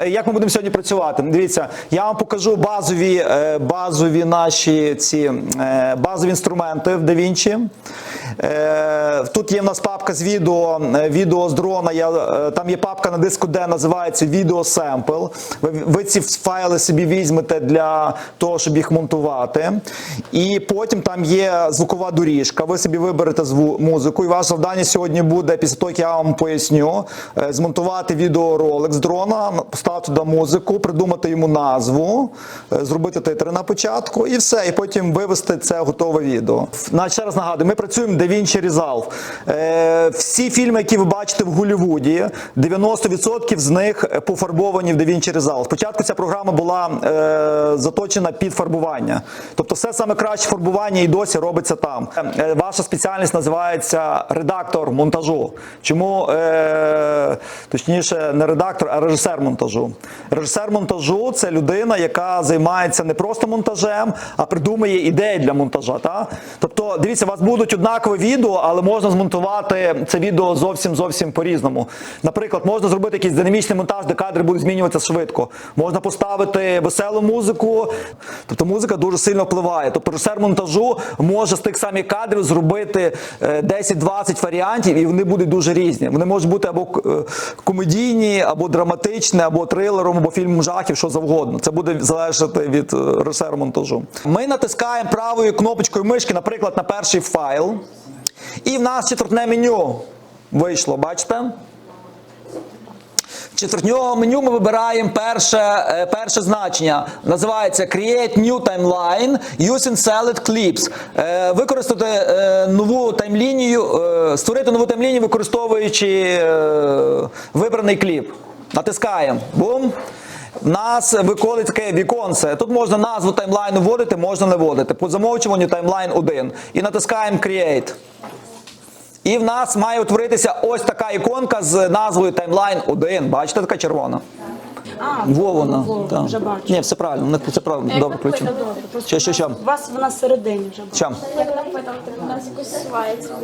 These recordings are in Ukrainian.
Е, Як ми будемо сьогодні працювати? Дивіться, я вам покажу базові, е, базові наші ці е, базові інструменти в DaVinci. Тут є в нас папка з відео, відео з дрона. Я, там є папка на диску, де називається відео семпл. Ви, ви ці файли собі візьмете для того, щоб їх монтувати. І потім там є звукова доріжка. Ви собі виберете зву- музику, і ваше завдання сьогодні буде, після того, як я вам поясню, змонтувати відеоролик з дрона, поставити туди музику, придумати йому назву, е, зробити титри на початку і все. І потім вивести це готове відео. На ще раз нагадую, ми працюємо DaVinci Resolve. Е, Всі фільми, які ви бачите в Голлівуді, 90% з них пофарбовані в DaVinci Resolve. Спочатку ця програма була е, заточена під фарбування. Тобто, все саме краще фарбування і досі робиться там. Ваша спеціальність називається редактор монтажу. Чому точніше не редактор, а режисер монтажу. Режисер монтажу це людина, яка займається не просто монтажем, а придумує ідеї для монтажа. Та? Тобто, дивіться, у вас будуть однакові відео, але можна змонтувати це відео зовсім зовсім по-різному. Наприклад, можна зробити якийсь динамічний монтаж, де кадри будуть змінюватися швидко. Можна поставити веселу музику. Тобто музика дуже сильно впливає. Тобто режисер монтажу може з тих самих кадрів зробити е, 10-20 варіантів, і вони будуть дуже різні. Вони можуть бути або е, комедійні, або драматичні, або трилером, або фільм жахів, що завгодно. Це буде залежати від е, режисера монтажу. Ми натискаємо правою кнопочкою мишки, наприклад, на перший файл, і в нас четвертне меню вийшло. Бачите? Четвертнього меню ми вибираємо перше, е, перше значення. Називається Create New Timeline Using Select Clips. Е, Використати нову таймлінію, створити нову таймлінію, використовуючи вибраний кліп. Натискаємо. Бум. В нас виходить таке віконце. Тут можна назву таймлайну вводити, можна не вводити. По замовчуванню таймлайн 1. І натискаємо Create. І в нас має утворитися ось така іконка з назвою Timeline 1. Бачите, така червона? А, Во вона. во, так. вже бачу. Ні, все правильно. не- Це правильно. Добре, ключі. Що, що, що? У вас вона всередині вже. Що? Як напитати, у нас якось свається.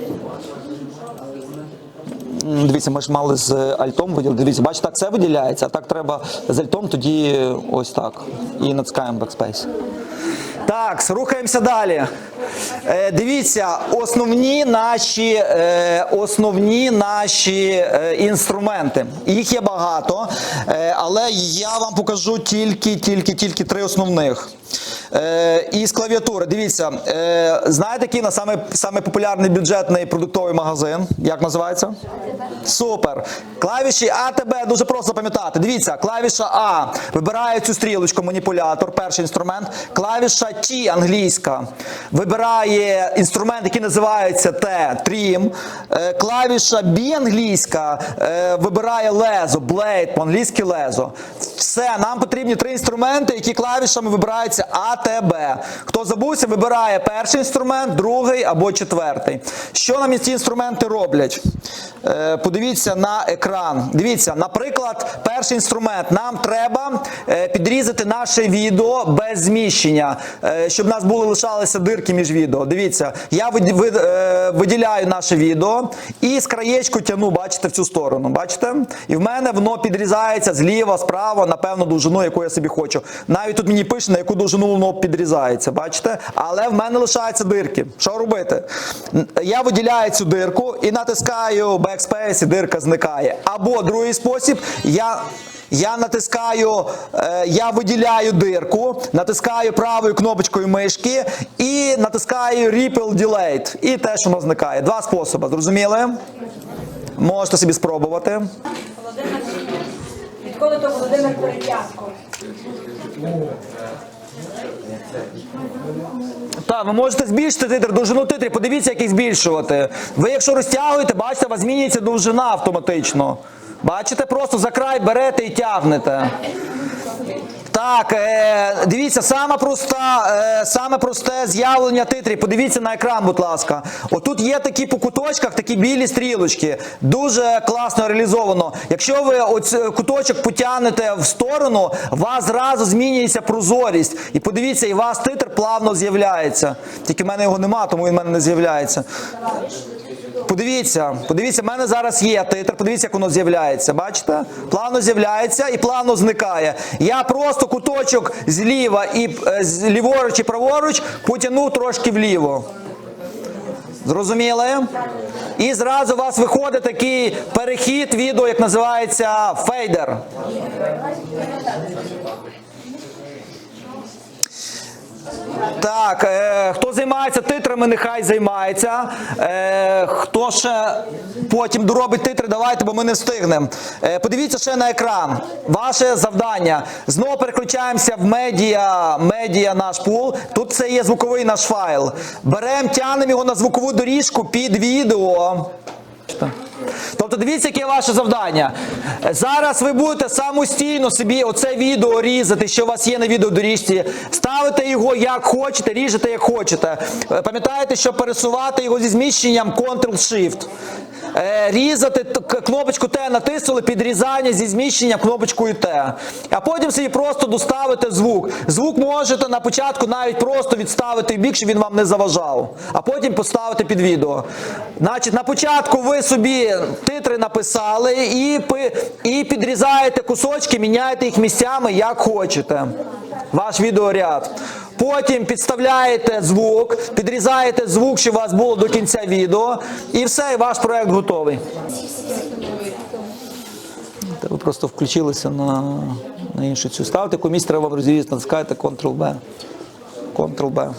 Дивіться, ми ж мали з альтом виділити. Дивіться, бачите, так все виділяється, а так треба з альтом, тоді ось так. І натискаємо Backspace. Так, рухаємося далі. Е, дивіться, основні наші, е, основні наші е, інструменти. Їх є багато, е, але я вам покажу тільки, тільки, тільки три основних. Е, і з клавіатури. Дивіться, е, знаєте, який на саме, саме популярний бюджетний продуктовий магазин? Як називається? Супер. Клавіші АТБ дуже просто запам'ятати. Дивіться, клавіша А вибирає цю стрілочку, маніпулятор, перший інструмент. Клавіша T англійська вибирає інструмент, який називається Т, трім. Е, Клавіша B англійська е, вибирає лезо, blade, по-англійськи лезо. Все, нам потрібні три інструменти, які клавішами вибираються А, Т, Б. Хто забувся, вибирає перший інструмент, другий або четвертий. Що нам ці інструменти роблять? Е, Подивіться на екран. Дивіться, наприклад, перший інструмент. Нам треба е, підрізати наше відео без зміщення, е, щоб в нас були лишалися дирки між відео. Дивіться, я виді- вид- виділяю наше відео і з краєчку тяну, бачите, в цю сторону. Бачите? І в мене воно підрізається зліва, справа, на певну довжину, яку я собі хочу. Навіть тут мені пише, на яку довжину воно підрізається. Бачите? Але в мене лишаються дирки. Що робити? Я виділяю цю дирку і натискаю Backspace, і дирка зникає. Або другий спосіб, я. Я натискаю, е, я виділяю дирку, натискаю правою кнопочкою мишки і натискаю Ripple Delete. І теж воно зникає. Два способи, зрозуміли? Можете собі спробувати. Відколи то Володимир Перетязко? Так, ви можете збільшити титр, довжину титрів, подивіться, як їх збільшувати. Ви, якщо розтягуєте, бачите, у вас змінюється довжина автоматично. Бачите, просто за край берете і тягнете. Так, е, дивіться, саме проста, е, саме просте з'явлення титрів. Подивіться на екран, будь ласка. Отут є такі по куточках, такі білі стрілочки. Дуже класно реалізовано. Якщо ви оць, куточок потягнете в сторону, у вас зразу змінюється прозорість. І подивіться, і у вас титр плавно з'являється. Тільки в мене його нема, тому він в мене не з'являється. Подивіться, подивіться, в мене зараз є титр, подивіться, як воно з'являється. Бачите? Плавно з'являється і плавно зникає. Я просто куточок зліва і е, з ліворуч і праворуч потягнув трошки вліво. Зрозуміли? І зразу у вас виходить такий перехід відео, як називається фейдер. Так, е, хто займається титрами, нехай займається. Е, хто ще потім доробить титри, давайте, бо ми не встигнемо. Е, подивіться ще на екран. Ваше завдання. Знову переключаємося в медіа, медіа наш пул. Тут це є звуковий наш файл. Беремо, тягнемо його на звукову доріжку під відео. Тобто дивіться, яке ваше завдання. Зараз ви будете самостійно собі оце відео різати, що у вас є на відеодоріжці, ставите його як хочете, ріжете як хочете. Е, Пам'ятаєте, що пересувати його зі зміщенням Ctrl-Shift. Е, Різати кнопочку Т натиснули, підрізання зі зміщенням кнопочкою Т. А потім собі просто доставите звук. Звук можете на початку навіть просто відставити в бік, щоб він вам не заважав, а потім поставити під відео. Значить, на початку ви собі титри написали і, і підрізаєте кусочки, міняєте їх місцями як хочете. Ваш відеоряд. Потім підставляєте звук, підрізаєте звук, щоб у вас було до кінця відео, і все, і ваш проект готовий. Ви просто включилися на, на іншу цю. Ставте комісь, треба вам розрізати, натискаєте Ctrl-B. Ctrl-B.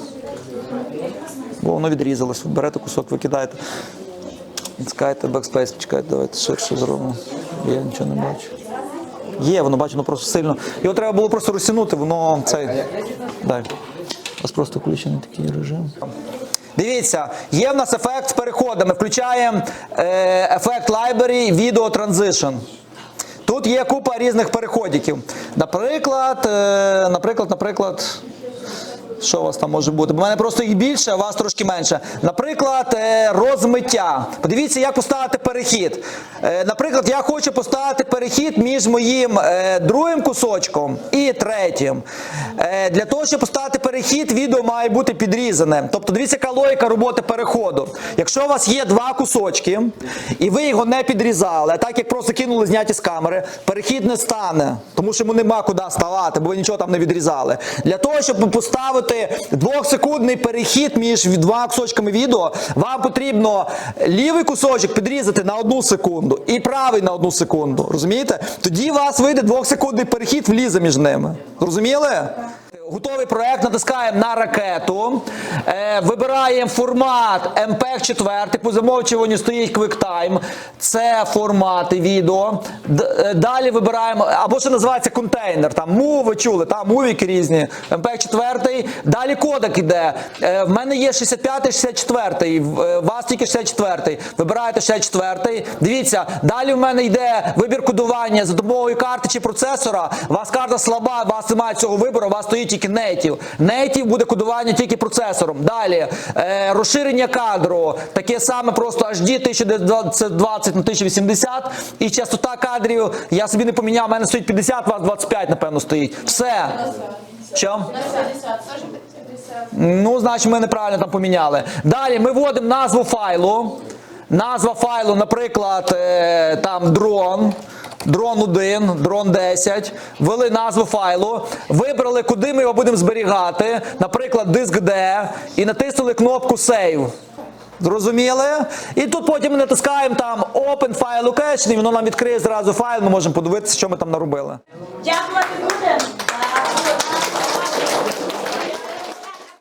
Бо воно відрізалось. Берете кусок, викидаєте. Натискаєте Backspace, почекайте, давайте ширше зробимо. Я нічого не бачу. Є, воно бачу, воно просто сильно. Його треба було просто розтягнути, воно цей. Дай. У вас просто включений такий режим. Дивіться, є в нас ефект з переходами. Включаємо е, ефект Library Video Transition. Тут є купа різних переходиків. Наприклад, е, наприклад, наприклад. Що у вас там може бути? Бо в мене просто їх більше, а у вас трошки менше. Наприклад, е, розмиття. Подивіться, як поставити перехід. Е, Наприклад, я хочу поставити перехід між моїм е, другим кусочком і третім. Для того, щоб поставити перехід, відео має бути підрізане. Тобто, дивіться, яка логіка роботи переходу. Якщо у вас є два кусочки, і ви його не підрізали, а так як просто кинули зняті з камери, перехід не стане, тому що йому нема куди ставати, бо ви нічого там не відрізали. Для того, щоб поставити двохсекундний перехід між двома кусочками відео, вам потрібно лівий кусочок підрізати на одну секунду і правий на одну секунду. Розумієте? Тоді у вас вийде двохсекундний перехід, влізе між ними. Зрозуміли? Готовий проект, натискаємо на ракету, е, вибираємо формат MPEG 4, по замовчуванню стоїть QuickTime, це формати відео. Д- е, далі вибираємо, або що називається контейнер, там муви, ви чули, там мувіки різні, MPEG 4, далі кодек іде. Е, в мене є 65 64 в е, вас тільки 64 вибираєте 64 Дивіться, далі в мене йде вибір кодування за допомогою карти чи процесора. У вас карта слаба, у вас немає цього вибору, у вас стоїть тільки native. Native буде кодування тільки процесором. Далі е, розширення кадру, таке саме просто HD 1020 на 1080 і частота кадрів. Я собі не поміняв, у мене стоїть 50, у вас 25, напевно, стоїть. Все. Що? Ну, значить, ми неправильно там поміняли. Далі ми вводимо назву файлу. Назва файлу, наприклад, е, там дрон. Дрон 1, дрон 10, ввели назву файлу, вибрали, куди ми його будемо зберігати, наприклад, диск D, і натиснули кнопку Save. Зрозуміли? І тут потім ми натискаємо там Open File Location, і воно нам відкриє зразу файл, ми можемо подивитися, що ми там наробили. Будемо.